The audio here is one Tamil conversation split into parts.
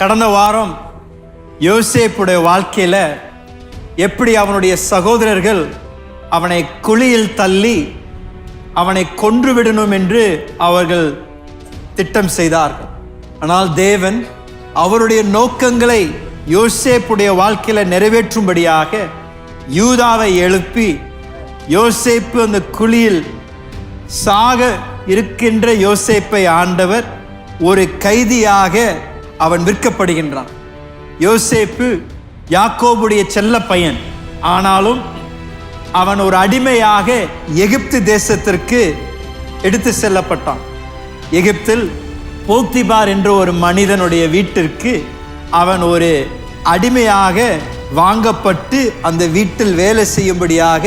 கடந்த வாரம் யோசேப்புடைய வாழ்க்கையில் எப்படி அவனுடைய சகோதரர்கள் அவனை குழியில் தள்ளி அவனை கொன்று விடணும் என்று அவர்கள் திட்டம் செய்தார்கள். ஆனால் தேவன் அவருடைய நோக்கங்களை யோசேப்புடைய வாழ்க்கையில் நிறைவேற்றும்படியாக யூதாவை எழுப்பி யோசேப்பு அந்த குழியில் சாக இருக்கின்ற யோசேப்பை ஆண்டவர் ஒரு கைதியாக அவன் விற்கப்படுகின்றான். யோசேப்பு யாக்கோபுடைய செல்ல பையன். ஆனாலும் அவன் ஒரு அடிமையாக எகிப்து தேசத்திற்கு எடுத்து செல்லப்பட்டான். எகிப்தில் போத்திபார் என்ற ஒரு மனிதனுடைய வீட்டிற்கு அவன் ஒரு அடிமையாக வாங்கப்பட்டு அந்த வீட்டில் வேலை செய்யும்படியாக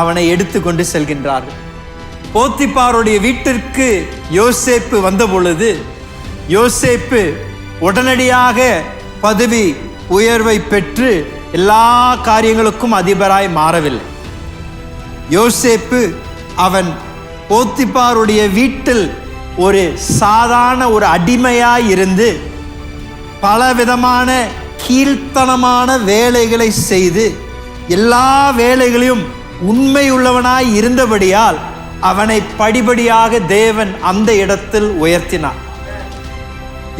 அவனை எடுத்துக்கொண்டு செல்கின்றார்கள். போத்திப்பாருடைய வீட்டிற்கு யோசேப்பு வந்த பொழுது யோசேப்பு உடனடியாக பதவி உயர்வை பெற்று எல்லா காரியங்களுக்கும் அதிபராய் மாறவில்லை. யோசேப்பு அவன் போத்திப்பாருடைய வீட்டில் ஒரு சாதாரண ஒரு அடிமையாய் இருந்து பலவிதமான கீழ்த்தனமான வேலைகளை செய்து எல்லா வேலைகளையும் உண்மையுள்ளவனாய் இருந்தபடியால் அவனை படிபடியாக தேவன் அந்த இடத்தில் உயர்த்தினார்.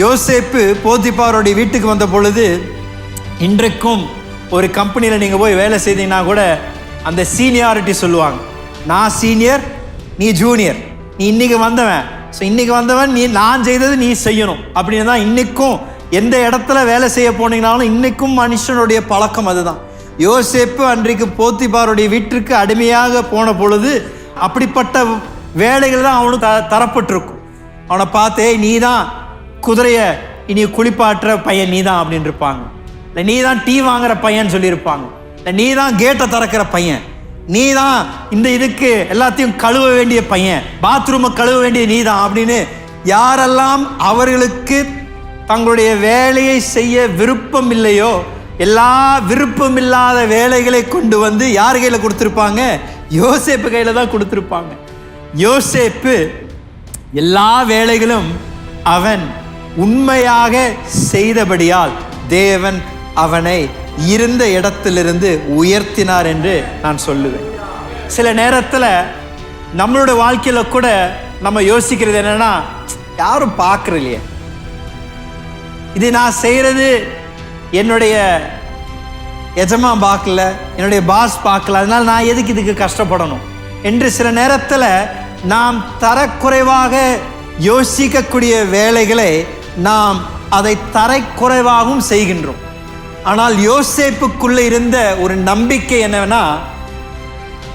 யோசேப்பு போத்திப்பாருடைய வீட்டுக்கு வந்த பொழுது இன்றைக்கும் ஒரு கம்பெனியில் நீங்கள் போய் வேலை செய்தீங்கன்னா கூட அந்த சீனியாரிட்டி சொல்லுவாங்க. நான் சீனியர் நீ ஜூனியர். நீ இன்னைக்கு வந்தவன். ஸோ இன்னைக்கு வந்தவன் நீ நான் செய்தது நீ செய்யணும். அப்படின்னு தான் இன்னைக்கும் எந்த இடத்துல வேலை செய்ய போனீங்கனாலும் இன்னைக்கும் மனுஷனுடைய பழக்கம் அதுதான். யோசேப்பு அன்றைக்கு போத்திபாருடைய வீட்டிற்கு அடிமையாக போன பொழுது அப்படிப்பட்ட வேலைகள் தான் அவனுக்கு த தரப்பட்டிருக்கும். அவனை பார்த்தே நீ தான் குதிரையை இனி குளிப்பாட்டுற பையன் நீ தான் அப்படின்னு இருப்பாங்க. இல்லை நீ தான் டீ வாங்குற பையன் சொல்லியிருப்பாங்க. இல்லை நீ தான் கேட்டை திறக்கிற பையன். நீ தான் இந்த இதுக்கு எல்லாத்தையும் கழுவ வேண்டிய பையன். பாத்ரூமை கழுவ வேண்டிய நீ தான் அப்படின்னு யாரெல்லாம் அவர்களுக்கு தங்களுடைய வேலையை செய்ய விருப்பம் இல்லையோ எல்லா விருப்பம் இல்லாத வேலைகளை கொண்டு வந்து யார் கையில் கொடுத்துருப்பாங்க? யோசேப்பு கையில் தான் கொடுத்துருப்பாங்க. யோசேப்பு எல்லா வேலைகளும் அவன் உண்மையாக செய்தபடியால் தேவன் அவனை இருந்த இடத்திலிருந்து உயர்த்தினார் என்று நான் சொல்லுவேன். சில நேரத்தில் நம்மளோட வாழ்க்கையில் கூட நம்ம யோசிக்கிறது என்னன்னா யாரும் பார்க்கறலையே இது நான் செய்கிறது என்னுடைய எஜமா பார்க்கல என்னுடைய பாஸ் பார்க்கல அதனால் நான் எதுக்கு இதுக்கு கஷ்டப்படணும்? என்று சில நேரத்தில் நாம் தரக்குறைவாக யோசிக்கக்கூடிய வேலைகளை நாம் அதை தரக்குறைவாகவும் செய்கின்றோம். ஆனால் யோசேப்புக்குள்ளே இருந்த ஒரு நம்பிக்கை என்னவென்னா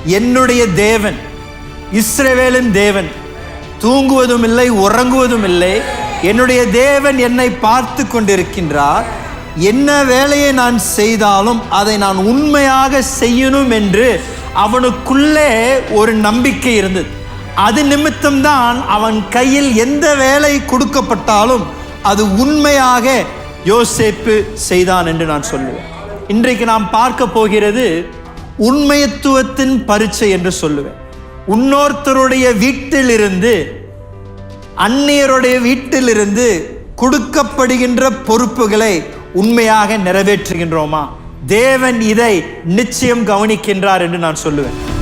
என்னுடைய தேவன் இஸ்ரவேலின் தேவன் தூங்குவதும் இல்லை உறங்குவதும் இல்லை என்னுடைய தேவன் என்னை பார்த்து கொண்டிருக்கின்றார். என்ன வேலையை நான் செய்தாலும் அதை நான் உண்மையாக செய்யணும் என்று அவனுக்குள்ளே ஒரு நம்பிக்கை இருந்தது. அது நிமித்தம்தான் அவன் கையில் எந்த வேலை கொடுக்கப்பட்டாலும் அது உண்மையாக யோசேப்பு செய்தான் என்று நான் சொல்லுவேன். இன்றைக்கு நாம் பார்க்க போகிறது உண்மையத்துவத்தின் பரீட்சை என்று சொல்லுவேன். இன்னொருத்தருடைய வீட்டிலிருந்து அந்நியருடைய வீட்டிலிருந்து கொடுக்கப்படுகின்ற பொறுப்புகளை உண்மையாக நிறைவேற்றுகின்றோமா? தேவன் இதை நிச்சயம் கவனிக்கின்றார் என்று நான் சொல்லுவேன்.